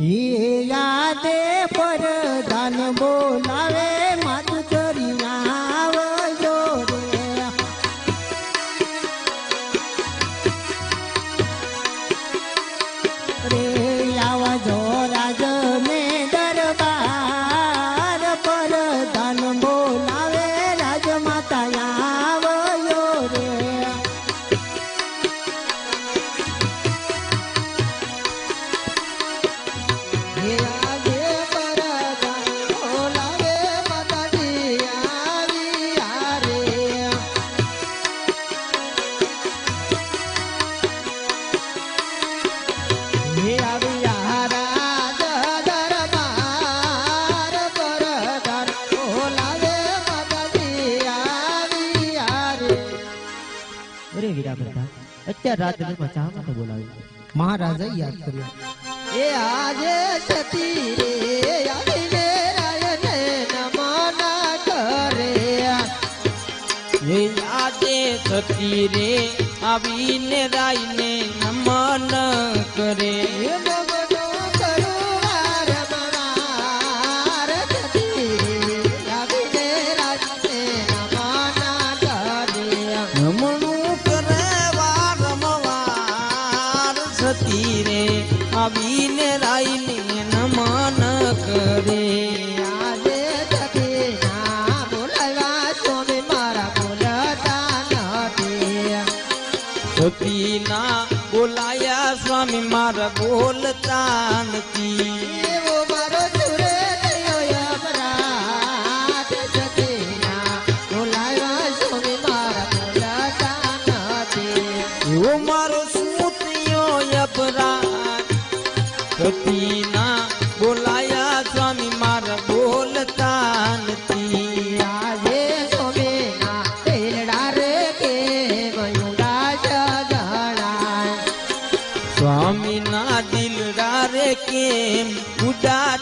યાદે પર દાન બોલ હતા અત્યારે રાજનીમાં ચા માટે બોલાવી મહારાજા યાદ કર્યા. એ આજે સતી કરે. આજે સતી રે આવીને રાઈને નમન કરે. ગોપીના બોલાયા સ્વામી મારા બોલતા નથી.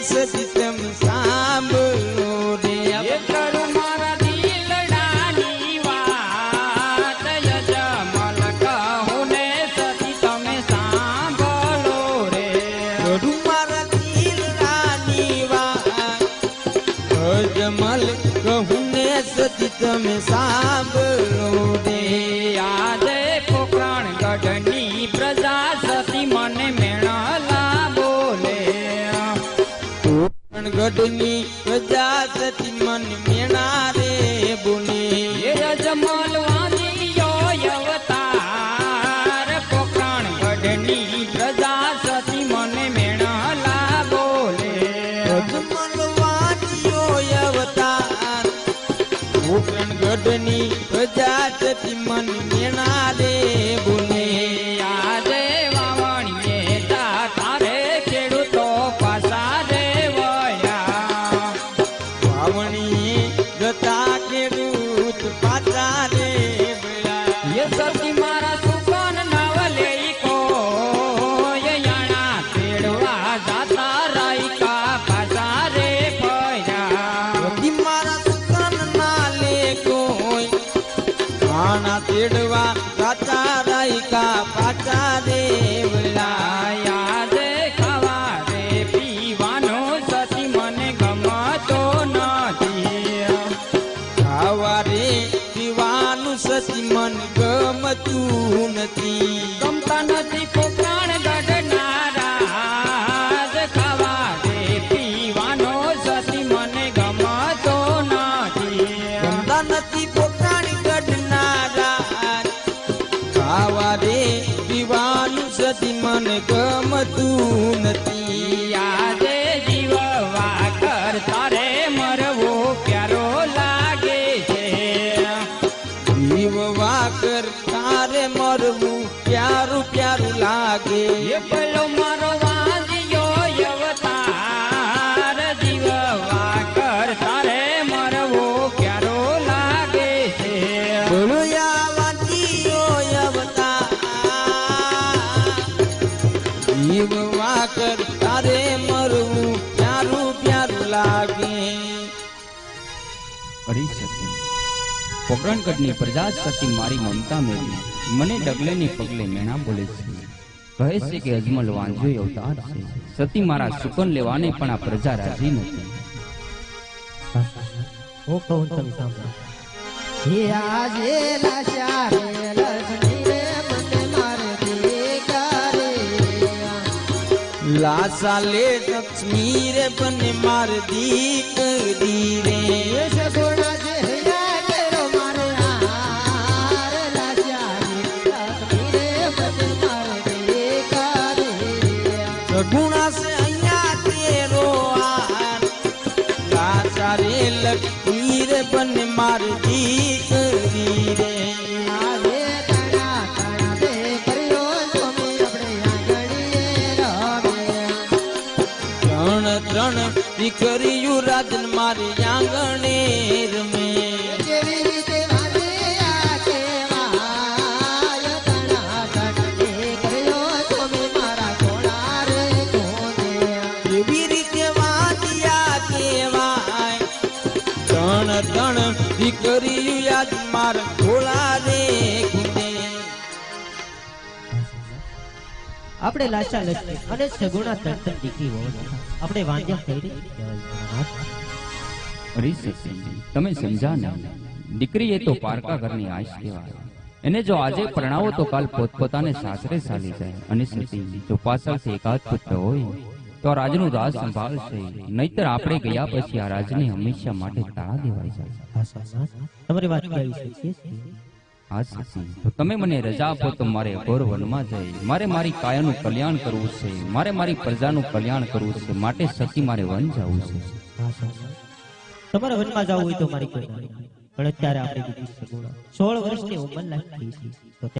સતી તેમ સાંભળો રે. કરું મારા દિલડાની વાત જમલ કહો ને સતી તમે સાંભળો ٿيندي مزا ستي મન ગમતું નથી. ગમતા નથી પોતાણ ગઢનારા ખાવા દે પીવાનો સતી મને ગમતો નથી. ગમતા નથી પોતાણ ગઢનારા ખાવા દે પીવાનું સતી મને ગમતું નથી. લાગે. પોકરણગઢની પ્રજા સતી મારી મમતા મેળવી. મને ડગલે ને પગલે મેણા બોલે છે. કહે છે કે અજમલ વાંજો અવતાર છે, સતી મારા સુકન લેવાને પણ આ પ્રજા રાજી નથી. હું કહું તમે સાંભળો. મને લે લક્ષ્મી રે બને માર દીકરી રે. ત્રણ ત્રણ દીકરીયું રાજન મારી આંગણે રમે. દીકરી રીતે માર આ આપણે લાચા લક્ષ્મી અને સગુણા ત્રણ દીકરી હોવા આપણે વાંધ્યા નાથ? અરે સત્સંગી તમે સમજા દીકરી એ તો પારકા ઘરની આશ કહેવાય એને જો આજે પરણાવો તો કાલ પોતપોતાને સાસરે ચાલી જાય. અને સતી જો પાછળથી એકાદ પુત્ર હોય તો રાજનું રાજ સંભાળશે. નહીતર આપણે ગયા પછી આ રાજને હંમેશા માટે તાળા દેવાઈ જાય. તમારી વાત કેવી છે તો તમે મને રજા આપો તો મારે અઘોર વનમાં જઈ. મારે મારી કાયાનું કલ્યાણ કરવું છે. મારે મારી પ્રજાનું કલ્યાણ કરવું છે. માટે સખી મારે વન જવું છે. તમારે વનમાં જવું હોય તો મારી પણ અત્યારે આપણે સોળ વર્ષની ઉંમર લાગી છે.